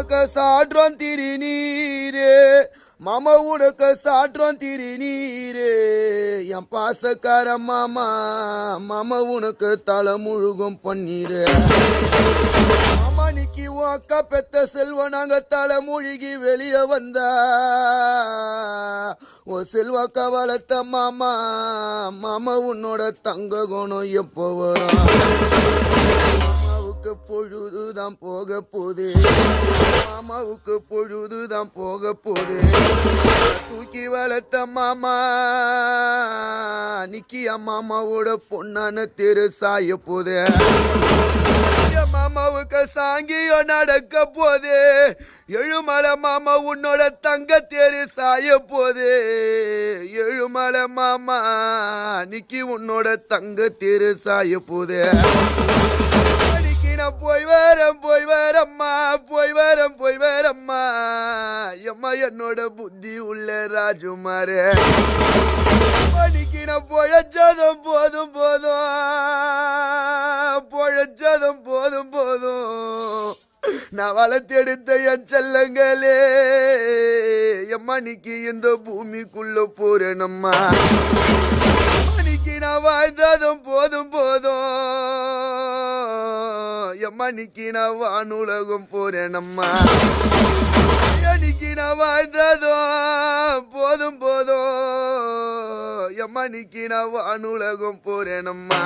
உனக்கு சாற்றோம் திருநீரே. மாமா உனக்கு சாற்றோம் திருநீரே. என் பாசக்கார மாமா மாமா உனக்கு தலை முழுகும் பன்னீரு. மாமா நிக்கி உன் அக்கா பெத்த செல்வ நாங்க தலை முழுகி வெளியே வந்தா. ஓ செல்வ கவலத்த மாமா மாமா உன்னோட தங்க குணம் எப்போ வரும்? மாமாவுக்கு பொழுதுதான் போக போது மாமாவுக்கு பொழுதுதான் போக போது தூக்கி வளர்த்த மாமா நிக்கியா மாமாவோட பொண்ணான தெரு சாய போது என் மாமாவுக்கு சாங்கியம் நடக்க போது எழுமலை மாமா உன்னோட தங்க தேரி சாய போது எழுமலை மாமா நிக்கி உன்னோட தங்க தேரு சாய போது போய் வரம் போய் வரம்மா போய் வரம் போய் வரம்மா. எம்மா என்னோட புத்தி உள்ள ராஜுமாரு அன்னைக்கு பொழச்சதும் பொழைச்சதும் போதும் போதும். பொழைச்சதும் போதும் போதும். நான் வளர்த்தெடுத்த என் செல்லங்களே எம்மா நிக்கி இந்த பூமிக்குள்ள போறேனம்மா மணிக்கு நான் வாழ்ந்ததும் போதும் எம்மா நிக்கி வானுலகம் போறேனம்மா. எனக்கு வாழ்ந்ததோ போதும் போதும். எம்மணிக்கின வானுலகம் போறேனம்மா.